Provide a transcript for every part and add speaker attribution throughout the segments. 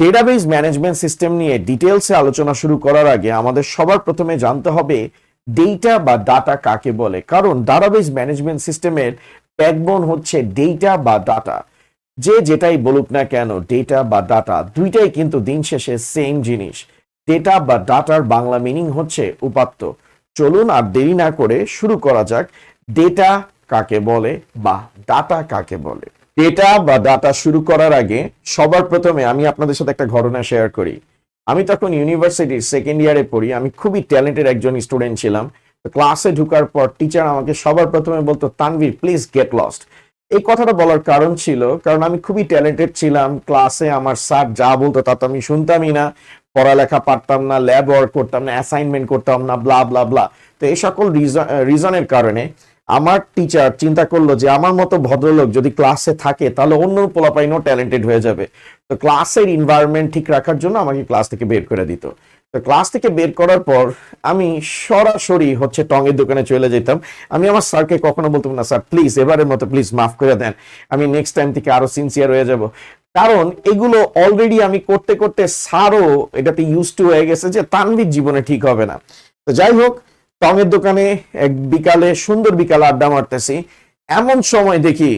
Speaker 1: Database management system নিয়ে ডিটেলসে আলোচনা শুরু করার আগে আমাদের সবার প্রথমে জানতে হবে ডেটা বা ডাটা কাকে বলে। কারণ ডাটাবেস ম্যানেজমেন্ট সিস্টেমের ব্যাকবোন হচ্ছে ডেটা বা ডাটা যে যেটাই বলুক না কেন ডেটা বা ডাটা দুইটাই কিন্তু দিন শেষে সেম জিনিস। ডেটা বা ডাটার বাংলা মিনিং হচ্ছে উপাত্ত। চলুন আর দেরি না করে শুরু করা যাক। ডেটা কাকে বলে বা ডাটা কাকে বলে? ডেটা বা ডাটা শুরু করার আগে সবার প্রথমে আমি আপনাদের সাথে একটা ঘটনা শেয়ার করি। আমি তখন ইউনিভার্সিটির সেকেন্ড ইয়ারে পড়ি, আমি খুবই ট্যালেন্টেড একজন স্টুডেন্ট ছিলাম। ক্লাসে ঢুকার পর টিচার আমাকে সবার প্রথমে বলতো, তানভীর প্লিজ গেট লস্ট এই কথাটা বলার কারণ ছিল, কারণ আমি খুবই ট্যালেন্টেড ছিলাম। ক্লাসে আমার স্যার যা বলতো তা তো আমি শুনতামই না। পড়ালেখা পারতাম না ল্যাব ওয়ার্ক করতাম না অ্যাসাইনমেন্ট করতাম না ব্লা ব্লা ব্লা তো এই সকল রিজনের কারণে আমার টিচার চিন্তা করল যে আমার মতো ভদ্রলোক যদি ক্লাসে থাকে, তাহলে অন্য পোলাপাইনও ট্যালেন্টেড হয়ে যাবে। তো ক্লাসের ইনভায়রনমেন্ট ঠিক রাখার জন্য আমাকে ক্লাস থেকে বের করে দিত। তো ক্লাস থেকে বের করার পর আমি সরাসরি হচ্ছে টঙের দোকানে চলে যেতাম। আমি আমার স্যারকে কখনো বলতাম না, স্যার প্লিজ এবারের মতো প্লিজ মাফ করে দেন। আমি নেক্সট টাইম থেকে আরও সিনসিয়ার হয়ে যাব। কারণ এগুলো অলরেডি আমি করতে করতে স্যারও এটাতে ইউজ টু হয়ে গেছে যে তানবির জীবনে ঠিক হবে না। তো যাই হোক টঙের দোকানে এক বিকালে, সুন্দর বিকালে আড্ডা মারতেছি। এমন সময় দেখি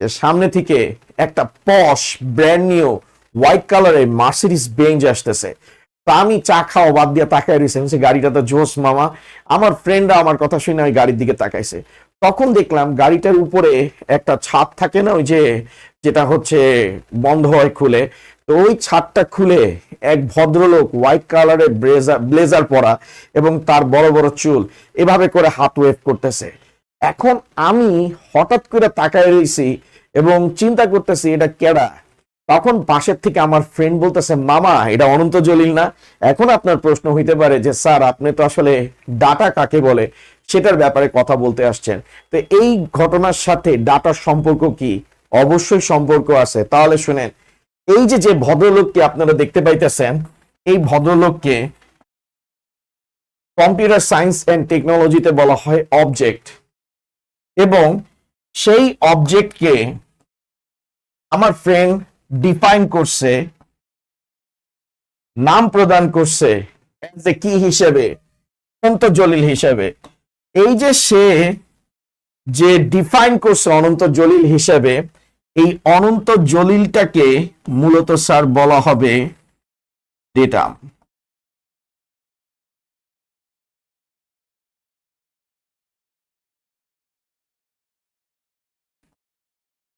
Speaker 1: যে সামনে থেকে একটা পশ ব্র্যান্ড নিউ হোয়াইট কালারের মার্সিডিস বেঞ্জ আসতেছে। তা আমি চা খাওয়া বাদ দিয়ে তাকায় রয়েছে আমি গাড়িটা তো জোস মামা। আমার ফ্রেন্ডরা আমার কথা শুনে ওই গাড়ির দিকে তাকাইছে। তখন দেখলাম গাড়িটার উপরে একটা ছাদ থাকে না, ওই যে যেটা হচ্ছে বন্ধ হয় খুলে। তো ওই ছাদটা খুলে এক ভদ্রলোক হোয়াইট কালারের ব্লেজার ব্লেজার পরা এবং তার বড় বড় চুল এভাবে করে হাত ওয়েভ করতেছে। এখন আমি হঠাৎ করে তাকায় রয়েছি এবং চিন্তা করতেছি, এটা কেডা? তখন পাশের থেকে আমার ফ্রেন্ড বলতেছে, মামা, এটা অনন্ত জলিল না? এখন আপনার প্রশ্ন হইতে পারে যে, স্যার, আপনি তো আসলে ডাটা কাকে বলে? সেটার ব্যাপারে কথা বলতে আসছেন। তো এই ঘটনার সাথে ডাটার সম্পর্ক কি? অবশ্যই সম্পর্ক আছে। তাহলে শুনেন, এই যে যে ভদ্রলোককে আপনারা দেখতে পাইতেছেন, এই ভদ্রলোককে কম্পিউটার সায়েন্স অ্যান্ড টেকনোলজিতে বলা হয় অবজেক্ট। এবং সেই অবজেক্টকে আমার ফ্রেন্ড ডিফাইন করছে, নাম প্রদান করছে a কি হিসেবে, অনন্ত জলিল হিসেবে। এই যে সে যে ডিফাইন করছে অনন্ত জলিল হিসেবে এই অনন্ত জলিলটাকে মূলত, স্যার, বলা হবে ডেটা।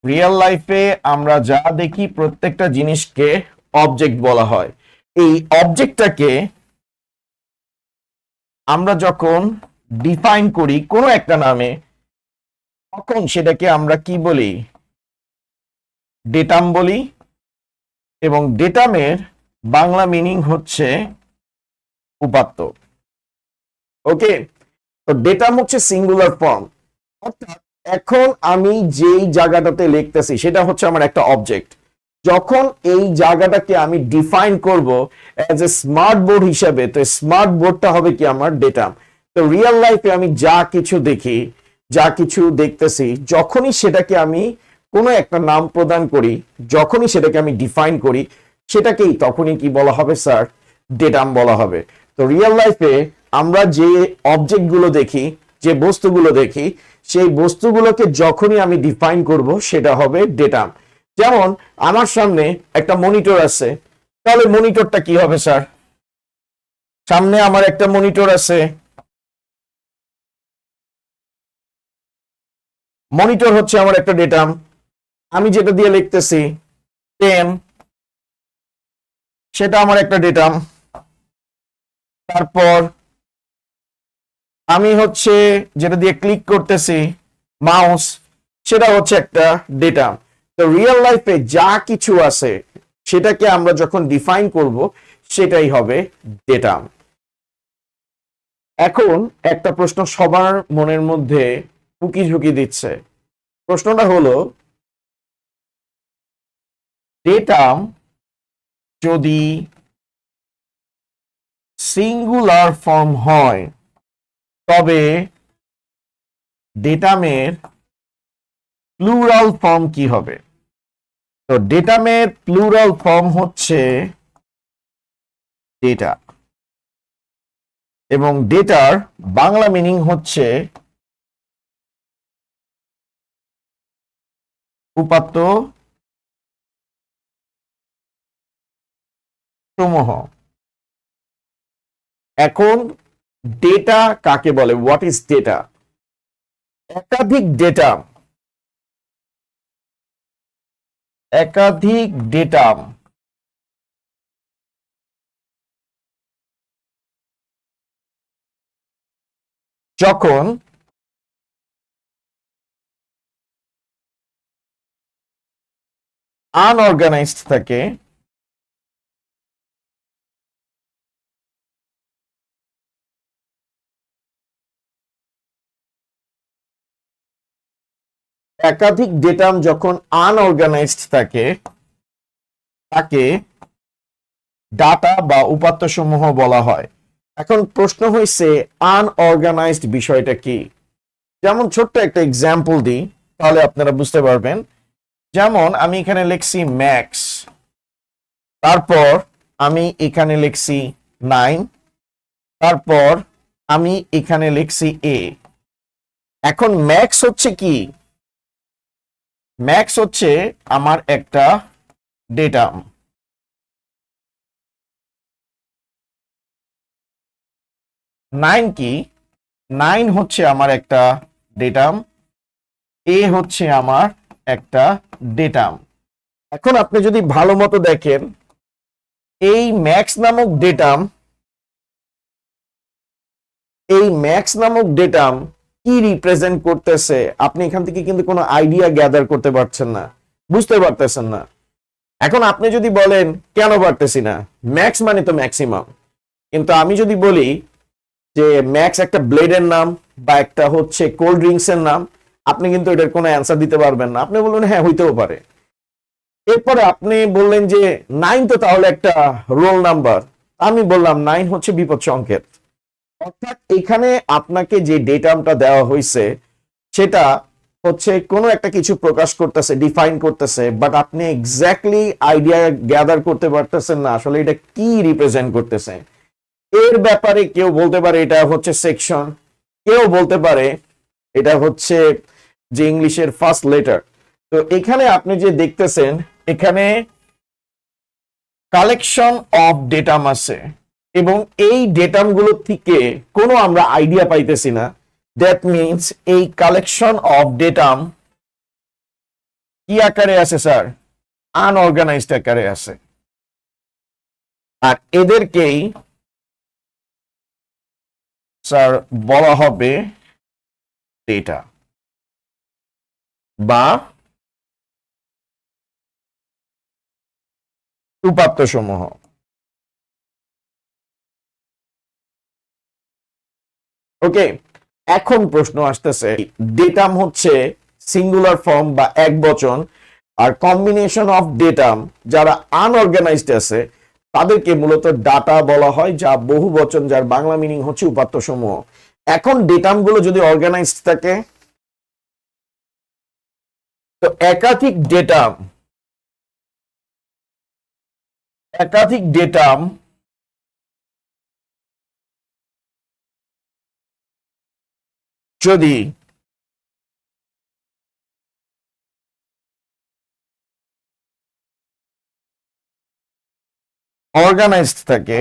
Speaker 1: রিয়েল লাইফে আমরা যা দেখি, প্রত্যেকটা জিনিসকে অবজেক্ট বলা হয়। এই অবজেক্টটাকে আমরা যখন ডিফাইন করি কোনো একটা নামে, তখন সেটাকে আমরা কি বলি? ডেটাম বলি এবং ডেটামের বাংলা মিনিং হচ্ছে উপাত্ত। ওকে তো ডেটাম হচ্ছে সিঙ্গুলার ফর্ম অর্থাৎ এখন আমি যেই জায়গাটাতে লিখতেছি, সেটা হচ্ছে আমার একটা অবজেক্ট যখন এই জায়গাটাকে আমি ডিফাইন করব অ্যাজ এ স্মার্ট বোর্ড হিসাবে, তো স্মার্ট বোর্ডটা হবে কি আমার ডেটা তো রিয়েল লাইফে আমি যা কিছু দেখি, যা কিছু দেখতেছি, যখনই সেটাকে আমি কোনো একটা নাম প্রদান করি, যখনই সেটাকে আমি ডিফাইন করি, সেটাকেই তখনই কি বলা হবে স্যার ডেটাম বলা হবে। তো রিয়েল লাইফে আমরা যে অবজেক্টগুলো দেখি, যে বস্তুগুলো দেখি, সেই বস্তুগুলোকে যখনই আমি ডিফাইন করব, সেটা হবে ডেটাম যেমন, আমার সামনে একটা মনিটর আছে। তাহলে মনিটরটা কি হবে স্যার সামনে আমার একটা মনিটর আছে। মনিটর হচ্ছে আমার একটা ডেটাম আমি যেটা দিয়ে লিখতেছি টেন সেটা আমার একটা ডেটাম তারপর আমি হচ্ছে যেটা দিয়ে ক্লিক করতেছি মাউস সেটা হচ্ছে একটা ডেটা তো রিয়েল লাইফে যা কিছু আছে, সেটাকে আমরা যখন ডিফাইন করব, সেটাই হবে ডেটা এখন একটা প্রশ্ন সবার মনের মধ্যে উকি ঝুঁকি দিচ্ছে। প্রশ্নটা হলো ডেটা যদি সিঙ্গুলার ফর্ম হয়, তবে ডেটামের প্লুরাল ফর্ম কি হবে? তো ডেটামের প্লুরাল ফর্ম হচ্ছে ডেটা এবং ডেটার বাংলা মিনিং হচ্ছে উপাত্ত সমূহ। এখন ডেটা কাকে বলে? হোয়াট ইজ ডেটা একাধিক ডেটা একাধিক ডেটা যখন আনঅর্গানাইজড থাকে একাধিক ডেটাম যখন আনঅর্গানাইজড থাকে, তাকে ডাটা বা উপাত্ত সমূহ বলা হয়। এখন প্রশ্ন হয়েছে আনঅর্গানাইজড বিষয়টা কি? যেমন ছোট্ট একটা এক্সাম্পল দিই, তাহলে আপনারা বুঝতে পারবেন। যেমন আমি এখানে লিখছি ম্যাক্স তারপর আমি এখানে লিখছি নাইন তারপর আমি এখানে লিখছি এ এখন ম্যাক্স হচ্ছে কি? ম্যাক্স হচ্ছে আমার একটা ডেটা নাইন কি? নাইন হচ্ছে আমার একটা ডেটাম এ হচ্ছে আমার একটা ডেটাম এখন আপনি যদি ভালো মতো দেখেন, এই ম্যাক্স নামক ডেটাম এই ম্যাক্স নামক ডেটাম কি রিপ্রেজেন্ট করতেছে? আপনি এখান থেকে কিন্তু কোনো আইডিয়া গ্যাদার করতে পারছেন না। বুঝতে পারতেছেন না। এখন আপনি যদি বলেন, কেন পারতেছি না? ম্যাক্স মানে তো ম্যাক্সিমাম কিন্তু আমি যদি বলি যে ম্যাক্স একটা ব্লেডের নাম বা একটা হচ্ছে কোল্ড ড্রিঙ্কস এর নাম, আপনি কিন্তু এটার কোনো অ্যান্সার দিতে পারবেন না। আপনি বললেন হ্যাঁ হইতেও পারে। এরপরে আপনি বললেন যে নাইন তো তাহলে একটা রোল নাম্বার আমি বললাম নাইন হচ্ছে বিপদ সংকেত অর্থাৎ এখানে আপনাকে যে ডেটামটা দেওয়া হয়েছে সেটা হচ্ছে কোনো একটা কিছু প্রকাশ করতেছে ডিফাইন করতেছে বাট আপনি এক্স্যাক্টলি আইডিয়া গ্যাদার করতে পারতেছেন না, আসলে এটা কি রিপ্রেজেন্ট করতেছে। এর ব্যাপারে কেউ বলতে পারে এটা হচ্ছে সেকশন কেউ বলতে পারে এটা হচ্ছে যে ইংলিশের ফার্স্ট লেটার তো এখানে আপনি যে দেখতেছেন, এখানে কালেকশন অফ ডেটাম আছে। এবং এই ডেটামগুলো থেকে কোনো আমরা আইডিয়া পাইতেছি না। দ্যাট মিনস এই কালেকশন অফ ডেটাম কি আকারে আছে স্যার আনঅর্গানাইজড আকারে আছে। আর এদেরকেই স্যার বলা হবে ডেটা বা উপাত্ত সমূহ ওকে এখন প্রশ্ন আসতেছে ডেটাম হচ্ছে সিঙ্গুলার ফর্ম বা এক বচন আর কম্বিনেশন অফ ডেটাম যারা আনঅর্গানাইজড আছে, তাদেরকে মূলত ডাটা বলা হয়, যা বহু বচন যার বাংলা মিনিং হচ্ছে উপাত্ত সমূহ এখন ডেটামগুলো যদি অর্গানাইজড থাকে, তো একাধিক ডেটাম একাধিক ডেটাম যদি অর্গানাইজড থাকে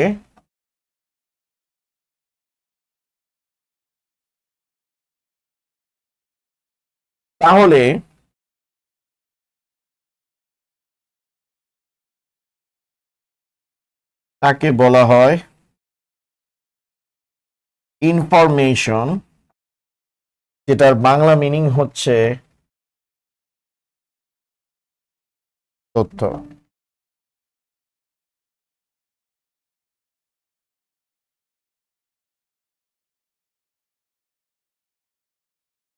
Speaker 1: তাহলে তাকে বলা হয় ইনফরমেশন যেটার বাংলা মিনিং হচ্ছে তথ্য।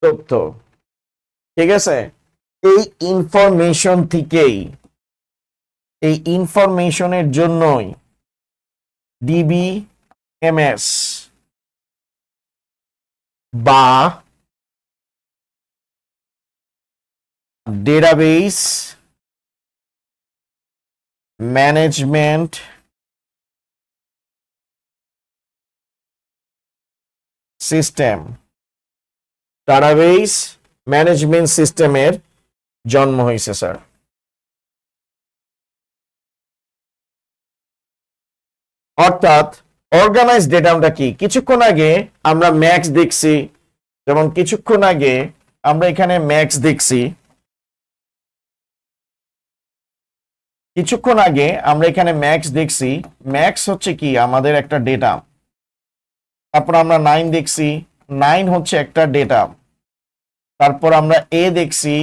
Speaker 1: তথ্য। ঠিক আছে? এই ইনফরমেশন থেকেই, এই ইনফরমেশনের জন্যই ডিবি এমএস বা database management system database management সিস্টেমের জন্ম হয়েছে স্যার অর্থাৎ অর্গানাইজ ডেটামটা কি? কিছুক্ষণ আগে আমরা ম্যাক্স দেখছি, যেমন কিছুক্ষণ আগে আমরা এখানে ম্যাক্স দেখছি। কিছুক্ষণ আগে আমরা এখানে ম্যাক্স দেখছি। ম্যাক্স হচ্ছে কি? আমাদের একটা ডেটা তারপর আমরা নাইন দেখছি। নাইন হচ্ছে একটা ডেটা তারপর আমরা এ দেখছি।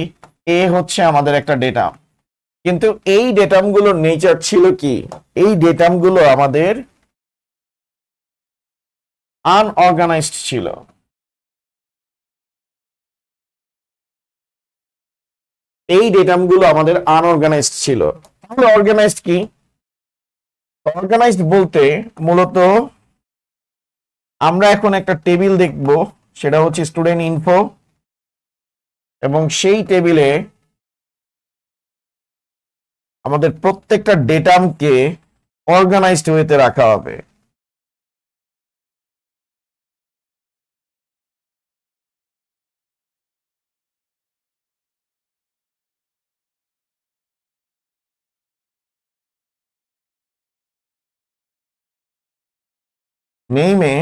Speaker 1: এ হচ্ছে আমাদের একটা ডেটা কিন্তু এই ডেটামগুলোর নেচার ছিল কি? এই ডেটামগুলো আমাদের আনঅর্গানাইজড ছিল। এই ডেটামগুলো আমাদের আনঅর্গানাইজড ছিল। তাহলে অর্গানাইজড কি? অর্গানাইজড বলতে মূলত আমরা এখন একটা টেবিল দেখব, সেটা হচ্ছে স্টুডেন্ট ইনফো এবং সেই টেবিলে আমাদের প্রত্যেকটা ডেটামকে অর্গানাইজড ওয়েতে রাখা হবে। নেইমে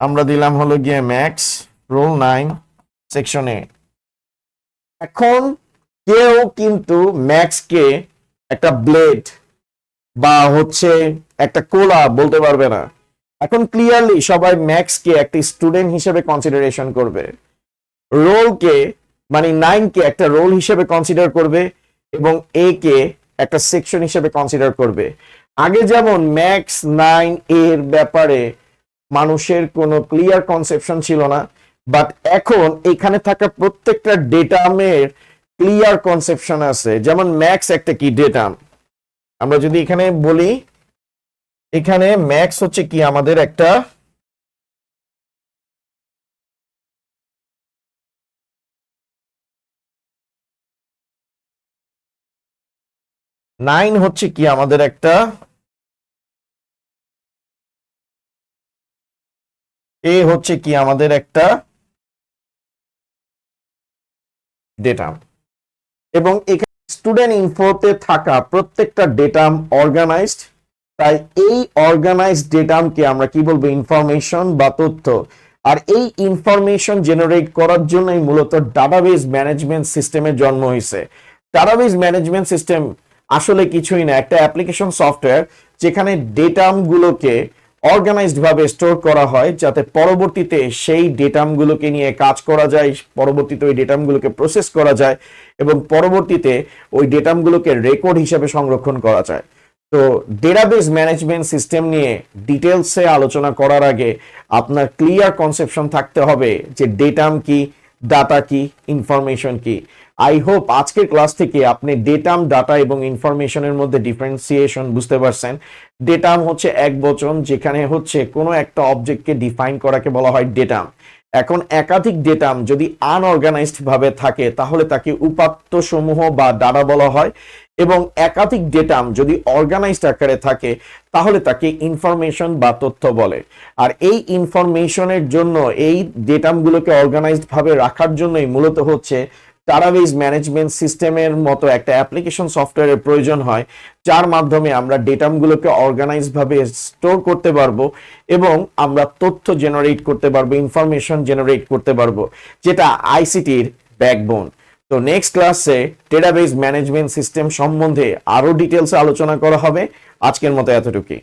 Speaker 1: আমরা দিলাম হলো গিয়ে max roll nine section A এখন কেউ কিন্তু ম্যাক্সকে একটা ব্লেড বা হচ্ছে একটা কোলা বলতে পারবে না। এখন ক্লিয়ারলি সবাই ম্যাক্সকে একটা স্টুডেন্ট হিসেবে কনসিডারেশন করবে। রোলকে মানে নাইনকে একটা রোল হিসেবে কনসিডার করবে এবং এ কে একটা সেকশন হিসেবে কনসিডার করবে। আগে যেমন ম্যাক্স নাইন এর ব্যাপারে মানুষের কোনো ক্লিয়ার কনসেপশন ছিল না বাট এখন এখানে থাকা প্রত্যেকটা ডেটামের ক্লিয়ার কনসেপশন আছে। যেমন ম্যাক্স একটা কি ডেটাম আমরা যদি এখানে বলি, এখানে ম্যাক্স হচ্ছে কি আমাদের একটা নাইন হচ্ছে কি আমাদের একটা এ হচ্ছে কি আমাদের একটা ডেটা এবং এখানে স্টুডেন্ট ইনফোতে থাকা প্রত্যেকটা ডেটাম অর্গানাইজড তাই এই অর্গানাইজড ডেটামকে আমরা কি বলব ইনফরমেশন বা তথ্য। আর এই ইনফরমেশন জেনারেট করার জন্যই মূলত ডাটাবেস ম্যানেজমেন্ট সিস্টেমের জন্ম হয়েছে ডাটাবেস ম্যানেজমেন্ট সিস্টেম আসলে কিছুই না, একটা অ্যাপ্লিকেশন সফটওয়্যার যেখানে ডেটামগুলোকে অর্গানাইজড ভাবে স্টোর করা হয় যাতে পরবর্তীতে সেই ডেটামগুলোকে নিয়ে কাজ করা যায়, পরবর্তীতে ওই ডেটামগুলোকে প্রসেস করা যায় এবং পরবর্তীতে ওই ডেটামগুলোকে রেকর্ড হিসেবে সংরক্ষণ করা যায়। তো ডেটাবেস ম্যানেজমেন্ট সিস্টেম নিয়ে ডিটেলসে আলোচনা করার আগে আপনার ক্লিয়ার কনসেপশন থাকতে হবে যে ডেটাম কি ডাটা কি ইনফরমেশন কি আই হোপ আজকের ক্লাস থেকে আপনি ডেটাম ডাটা এবং ইনফরমেশনের মধ্যে ডিফারেন্সিয়েশন বুঝতে পারছেন। ডেটাম হচ্ছে এক বচন, যেখানে হচ্ছে কোনো একটা অবজেক্টকে ডিফাইন করাকে বলা হয় ডেটাম এখন একাধিক ডেটাম যদি আনঅর্গানাইজড ভাবে থাকে, তাহলে তাকে উপাত্ত সমূহ বা ডাটা বলা হয়। এবং একাধিক ডেটাম যদি অর্গানাইজড আকারে থাকে, তাহলে তাকে ইনফরমেশন বা তথ্য বলে। আর এই ইনফরমেশনের জন্য, এই ডেটামগুলোকে অর্গানাইজড ভাবে রাখার জন্যই মূলত হচ্ছে ডাটাবেস ম্যানেজমেন্ট সিস্টেমের মতো একটা অ্যাপ্লিকেশন সফটওয়্যারের প্রয়োজন হয়, যার মাধ্যমে আমরা ডেটামগুলোকে অর্গানাইজ ভাবে স্টোর করতে পারব এবং আমরা তথ্য জেনারেট করতে পারব ইনফরমেশন জেনারেট করতে পারব, যেটা আইসিটির ব্যাকবোন তো নেক্সট ক্লাসে ডেটাবেস ম্যানেজমেন্ট সিস্টেম সম্বন্ধে আরও ডিটেলসে আলোচনা করা হবে। আজকের মতো এতটুকুই।